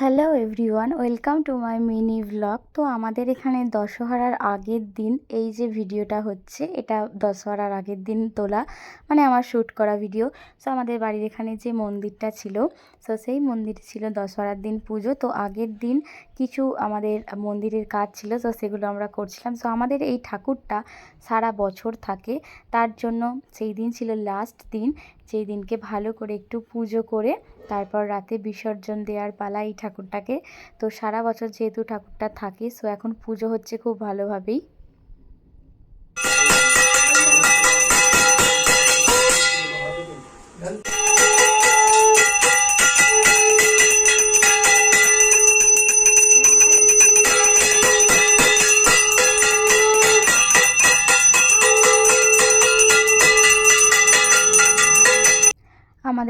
Hello everyone welcome to my mini vlog তো আমাদের এখানে দশহরার আগের দিন এই যে ভিডিওটা হচ্ছে, এটা দশহরার আগের দিন তোলা মানে আমার শ্যুট করা ভিডিও সো আমাদের বাড়ির এখানে যে মন্দিরটা ছিল সো সেই মন্দির ছিল দশহরার দিন পুজো। তো আগের দিন কিছু আমাদের মন্দিরের কাজ ছিল তো সেগুলো আমরা করছিলাম। সো আমাদের এই ঠাকুরটা সারা বছর থাকে, তার জন্য সেই দিন ছিল লাস্ট দিন। যেই দিনকে ভালো করে একটু পুজো করে তারপর রাতে বিসর্জন দেওয়ার পালা এই ঠাকুরটাকে। তো সারা বছর যেহেতু ঠাকুরটা থাকে সো এখন পুজো হচ্ছে খুব ভালোভাবেই।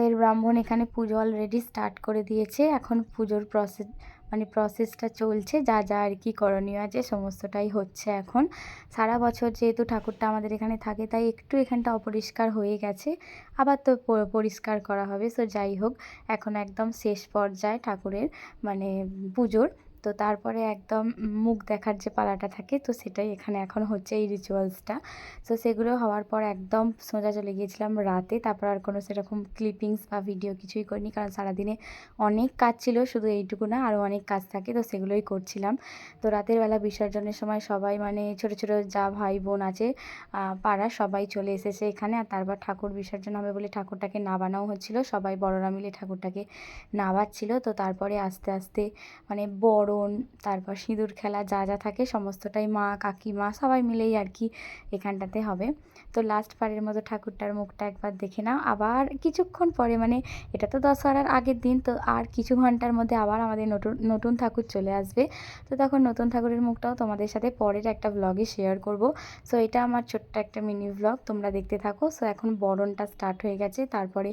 আমাদের ব্রাহ্মণ এখানে পুজো অলরেডি স্টার্ট করে দিয়েছে। এখন পুজোর প্রসেস মানে প্রসেসটা চলছে, যা যা আর কি করণীয় আছে, সমস্তটাই হচ্ছে এখন। সারা বছর যেহেতু ঠাকুরটা আমাদের এখানে থাকে, তাই একটু এখানটা অপরিষ্কার হয়ে গেছে। আবার তো পরিষ্কার করা হবে সো যাই হোক, এখন একদম শেষ পর্যায়ে ঠাকুরের মানে পুজোর। তো তারপরে একদম মুখ দেখার যে পালাটা থাকে, তো সেটাই এখানে এখন হচ্ছে এই রিচুয়ালসটা তো সেগুলো হওয়ার পর একদম সোজা চলে গিয়েছিলাম রাতে। তারপর আর কোনো সেরকম ক্লিপিংস বা ভিডিও কিছুই করিনি, কারণ সারাদিনে অনেক কাজ ছিল, শুধু এইটুকু না, আরও অনেক কাজ থাকে, তো সেগুলোই করছিলাম। তো রাতের বেলা বিসর্জনের সময় সবাই মানে ছোট ছোট যা ভাই বোন আছে পাড়া সবাই চলে এসেছে এখানে। আর তারপর ঠাকুর বিসর্জন হবে বলে ঠাকুরটাকে নাবানাও হচ্ছিল। সবাই বড়রা মিলে ঠাকুরটাকে নাবাচ্ছিল। তো তারপরে আস্তে আস্তে মানে বড় বোন তারপর সিঁদুর খেলা, যা যা থাকে, সমস্তটাই মা, কাকিমা, সবাই মিলেই আর কি এখানটাতে হবে। তো লাস্ট পারের মতো ঠাকুরটার মুখটা একবার দেখে নাও। আবার কিছুক্ষণ পরে মানে এটা তো দশহরার আগের দিন, তো আর কিছু ঘণ্টার মধ্যে আবার আমাদের নতুন নতুন ঠাকুর চলে আসবে। তো তখন নতুন ঠাকুরের মুখটাও তোমাদের সাথে পরের একটা ব্লগে শেয়ার করব। সো এটা আমার ছোট্ট একটা মিনি ব্লগ তোমরা দেখতে থাকো। সো এখন বরণটা স্টার্ট হয়ে গেছে। তারপরে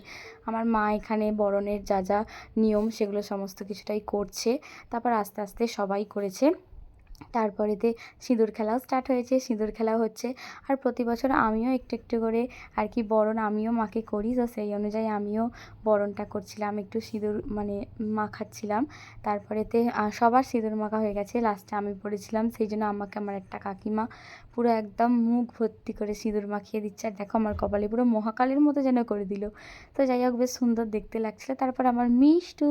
আমার মা এখানে বরণের যা যা নিয়ম, সেগুলো সমস্ত কিছুটাই করছে। তারপর আস্তে আস্তে আস্তে সবাই করেছে। তারপরেতে সিঁদুর খেলাও স্টার্ট হয়েছে, সিঁদুর খেলাও হচ্ছে। আর প্রতি বছর আমিও একটু একটু করে আর কি বরণ আমিও মাকে করি, তো সেই অনুযায়ী আমিও বরণটা করছিলাম, একটু সিঁদুর মানে মাখাচ্ছিলাম। তারপরেতে সবার সিঁদুর মাখা হয়ে গেছে লাস্টে আমি পড়েছিলাম, সেই জন্য আমাকে আমার একটা কাকিমা পুরো একদম মুখ ভর্তি করে সিঁদুর মাখিয়ে দিচ্ছে। আর দেখো আমার কপালে পুরো মহাকালের মতো যেন করে দিল। তো যাই হোক, বেশ সুন্দর দেখতে লাগছিল। তারপর আমার মিষ্টু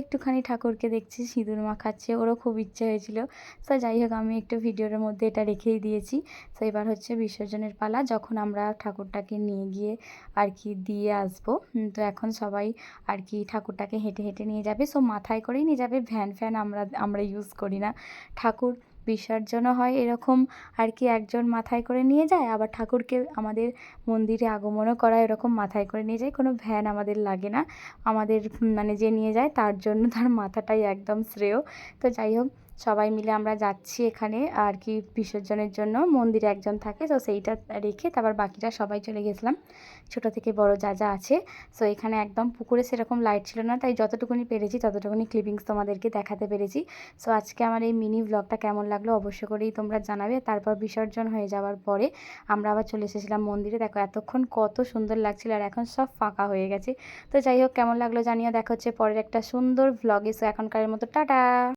একটুখানি ঠাকুরকে দেখছি, সিঁদুর মাখাচ্ছে, ওরও খুব ইচ্ছে হয়েছিল। তো যাই হোক, আমি একটু ভিডিওর মধ্যে এটা রেখেই দিয়েছি। তো এবার হচ্ছে বিসর্জনের পালা, যখন আমরা ঠাকুরটাকে নিয়ে গিয়ে আর কি দিয়ে আসব তো এখন সবাই আর কি ঠাকুরটাকে হেঁটে হেঁটে নিয়ে যাবে। সো মাথায় করেই নিয়ে যাবে ভ্যান ফ্যান আমরা আমরা ইউজ করি না। ঠাকুর বিসর্জনও হয় এরকম আর কি একজন মাথায় করে নিয়ে যায়, আবার ঠাকুরকে আমাদের মন্দিরে আগমনও করা এরকম মাথায় করে নিয়ে যায়, কোনো ভ্যান আমাদের লাগে না। আমাদের মানে যে নিয়ে যায় তার জন্য তার মাথাটাই একদম শ্রেয়। তো যাই হোক সবাই মিলে আমরা যাচ্ছি এখানে আর কি বিসর্জনের জন্য। মন্দিরে একজন থাকে, তো সেইটা রেখে তারপর বাকিটা সবাই চলে গেছিলাম। ছোট থেকে বড় যা যা আছে। সো এখানে একদম পুকুরে সেরকম লাইট ছিল না, তাই যতটুকুনি পেরেছি ততটুকুনি ক্লিপিংস তোমাদেরকে দেখাতে পেরেছি। সো আজকে আমার এই মিনি ব্লগটা কেমন লাগল অবশ্য করেই তোমরা জানাবে। তারপর বিসর্জন হয়ে যাওয়ার পরে আমরা আবার চলে এসেছিলাম মন্দিরে। দেখো এতক্ষণ কত সুন্দর লাগছিল আর এখন সব ফাঁকা হয়ে গেছে। তো যাই হোক, কেমন লাগল জানিও। দেখা হচ্ছে পরের একটা সুন্দর ভ্লগে সো এখনকারের মতো, টাটা!